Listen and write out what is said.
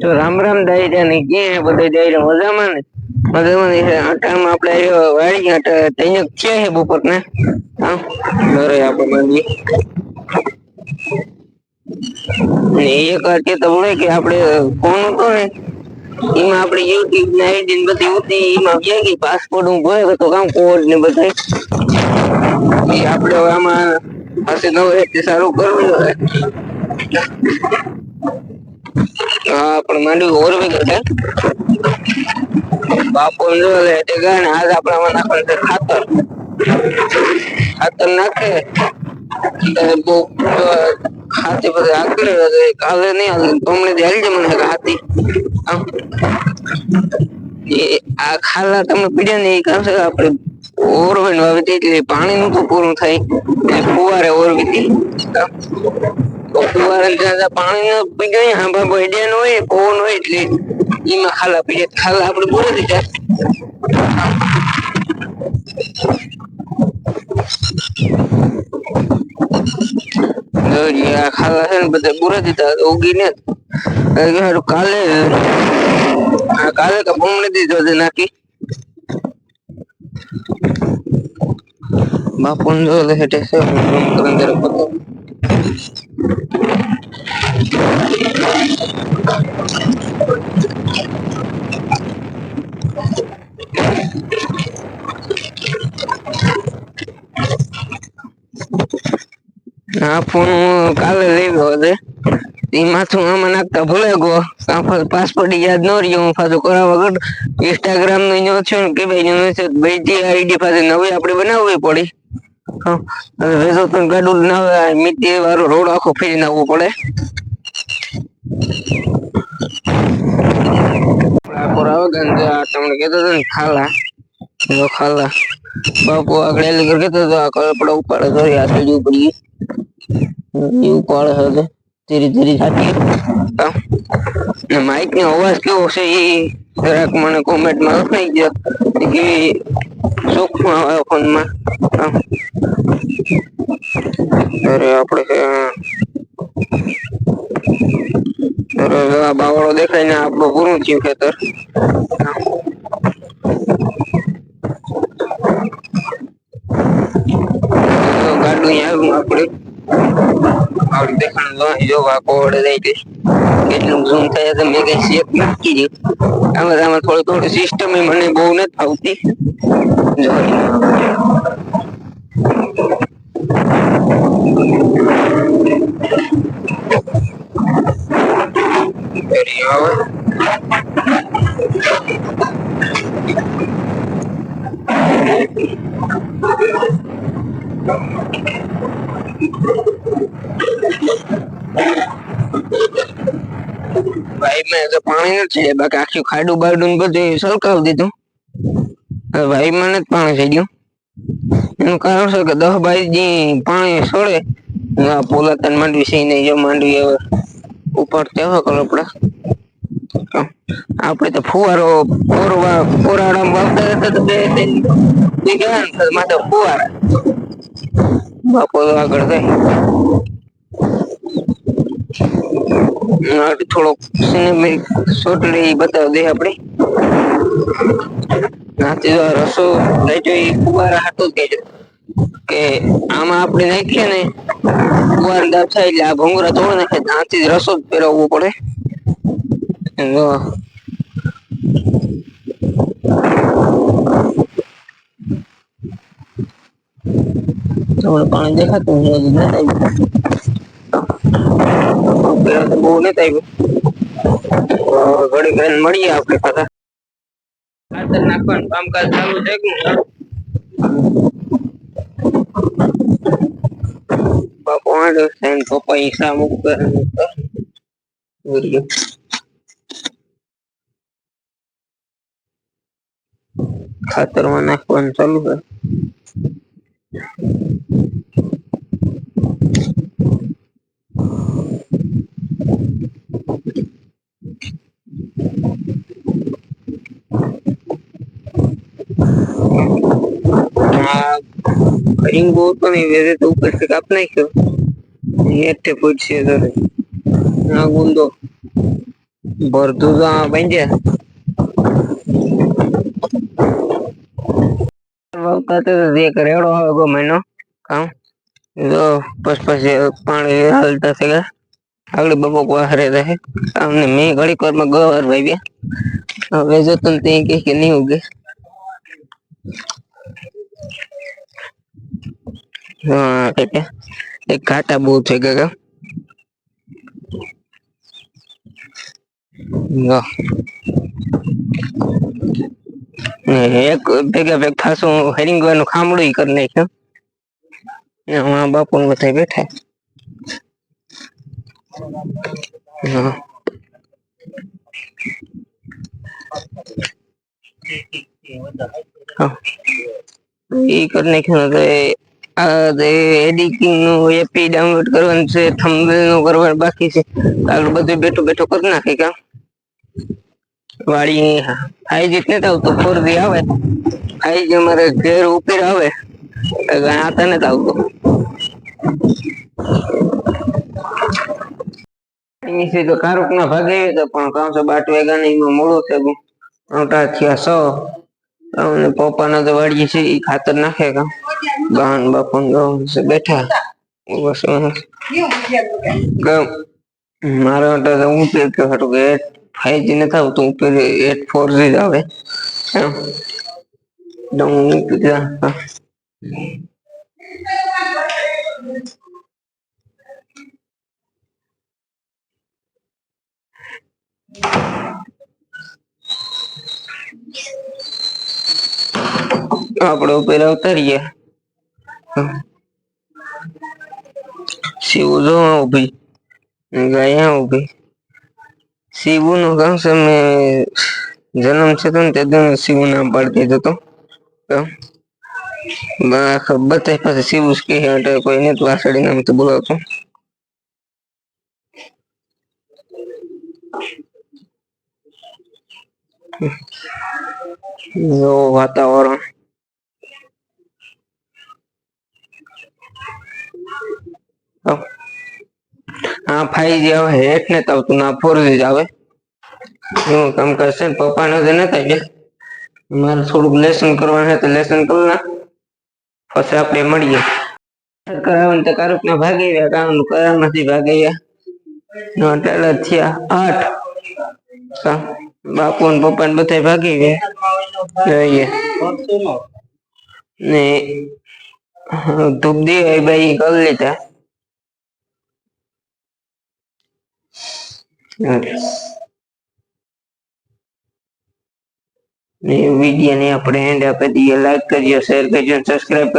તો રામ રામ દાયરા ને કે બધે દાયરા? મજામાં ને? મજામાં ને? અટાણમાં આપણે આવ્યો વાળી ગયા તો તૈયાર છે હે બપોર ને હા, ઘરે આપણે માંડીએ. ને એક વાર કે તમને કે આપણે ફોન હતો ને? એમાં આપણે યુટ્યુબ ને આઈડી ને બધી હતી એમાં ગયા કે પાસપોર્ટ હું ભરે તો કામ કોડ ને બધા એ આપણે હવે આમાં પાસે નવ રીતે સારું કરવું હોય હા, પણ માંડવી ઓરવી ગયો બાપો લે તે આજ આપણામાં ખાતર. ખાતર નાખે. બહુ હાથી પછી કાલે નહીં તમને મને હાથી. આમ. આ ખાલા તમે પીડ્યા ને એ છે આપણે ઓરવીને વાવી હતી પાણી નું તો પૂરું થાય. એટલે ફુવારે ઓરવી પાણી ન પીડ્યા હા બાબા હોય, પવન હોય, એટલે એમાં ખાલા પીડે ખાલા આપણે પૂરી દીધા છે ને બધા પૂરા દીધા, ઉગી ને કાલે કાલે કે બમણે દીધો છે નાખી. બાપુ ને હેઠે છે આ ફોન કાલે લઈ ગયો છે. એમાંથી માથું આમાં નાખતા ભૂલે ગયો પાસપોર્ટ યાદ ન રહ્યો. હું પાછું કરાવવા વગર ઇન્સ્ટાગ્રામ નો છે ને કે ભાઈ નો છે બીજી આઈડી પાસે નવી આપણે બનાવવી પડી. વેસો તો ગાડું ના મિટ્ટી વાળો રોડ આખો ફેરી નાખવો પડે. હતો ને, ખાલા. જો બાપુ આગળ એલી કર હતો, આ કપડા ઉપાડે તો સીડી પડી એ ઉપાડે છે તો ધીરે ધીરે થાકી માઇક નો અવાજ કેવો છે એ જરાક મને કોમેન્ટમાં લખાઈ ગયો કે સૂક્ષ્મ આવે ફોનમાં? અરે આપણે આ બાવળો દેખાય ને આપણું પૂરું થયું ખેતર. ગાડું આવ્યું આપણે આવડી દેખાણ જો વાકો વડે જાય કેટલું ઝૂમ થાય છે, મેં કઈ શેપ નાખી દીધું. આમાં આમાં થોડી થોડી સિસ્ટમ મને બહુ નથી આવતી. જો. ફરી આવે ભાઈ મેં તો પાણી નથી બાકી આખી ખાડું બાડું બધું સરકાવી દીધું. ભાઈ મને જ પાણી થઈ ગયું. એનું કારણ છે કે દસ બાઈ જે પાણી આ પોલાતન માંડવી છે, ને જો માંડવી હવે ઉપર તેવા કલપડા આપણે તો ફુવારો ફોરવા ફોરાડા વાવતા હતા તો બે બે ગયા ને માથે ફુવારા. બાપો આગળ જાય. થોડોક સિનેમેટિક બતાવી દે આપણે નાથી તો આ રસો લેજો એ ફુવારા હાટો જ કે આમાં આપણે નાખીએ ને, કુવાર ગાપ થાય એટલે આ ભૂંગરા તોડ નાખે, ત્યાંથી રસો જ પહેરવવો પડે. થોડું પાણી દેખાતું નથી પેલા તો બહુ નથી આવ્યું ઘડી કરીને મળીએ આપણે ખાતર નાખવાનું. ચાલુ છે નહીં? બાપુ ને પપ્પા હિસ્સા મૂકતા ખાતરમાં નાખવાનું ચાલુ છે. રીંગો હતો ને એ વેરે તો ઉપરથી કાપ નાખ્યો હેઠે પૂછશે તો આ ગુંદો ભરતું તો આ બની જાય વખતે એક રેડો આવે ગો મહિનો કામ જો પછી પછી પાણી હાલતા છે આગળ બબોક વાહરે રહે અમને મેં ઘડીક વારમાં ગવાર વાવ્યા હવે જો તમે તે કે કે નહીં ઉગે હા એટલે એક ઘાટા બહુ થઈ ગયા જો. ને એક ભેગા ભેગ ખાસું હેરિંગવાનું ખામડું ઈ કરી નાખ્યું ને અમારા બાપુ ને બધા બેઠા હા હા. ઈ કરી નાખ્યું તો એ આ એડિટિંગનું એપી ડાઉનલોડ કરવાનું છે થંબનેલનું કરવાનું બાકી છે. આગળ બધું બેઠો બેઠો કરી નાખી કામ વાળી ફાઈવ જી નથી આવતું ફોર જી આવે. જી અમારે ઘેર ઉપર આવે આતા નથી આવતું. તો કારુક ના ભાગે તો પણ કાંસો બાટ વેગાની એમાં મોડું થયું મોટા થયા સો અને પપ્પાના તો વાડીએ છે એ ખાતર નાખે કામ. બાન બાપા ને બેઠા બસ ગમ મારા માટે તો હું પે કે હતું કે ફાઈવ જી નથી આવતું ઉપર એટ ફોર જી આવે એમ તો હું કીધા હા. આપણે ઉપર ઉતારીએ શિવ જો ઊભી ગયા ઊભી શિવુ નો કામ છે, મેં જન્મ છે તો ને તે દિન શિવ નામ પાડી દીધો તો. બધા પાસે શિવ કે એટલે કોઈ ને વાસળી નામ તો બોલાવતો. વાતાવરણ. હા. ફાઈ જી આવે હેઠ ને આવતું ના ફોર જી આવે. હું કામ કરશે પપ્પા ને નતા નથી ગયા. મારે થોડુંક લેસન કરવાનું તો લેસન કરી ના પછી આપણે મળીએ. કરાવવાનું તો કારુક ને ભાગી ગયા કામ કરાવ નથી ભાગી ગયા અટાલા થયા, આઠ. બાપુ ને પપ્પા ને બધા ભાગી ગયા. ને ધૂપ દે ભાઈ કરી લીધા ને વિડીયો ને આપણે એન્ડ આપી દઈએ લાઈક કરજો શેર કરજો સબસ્ક્રાઇબ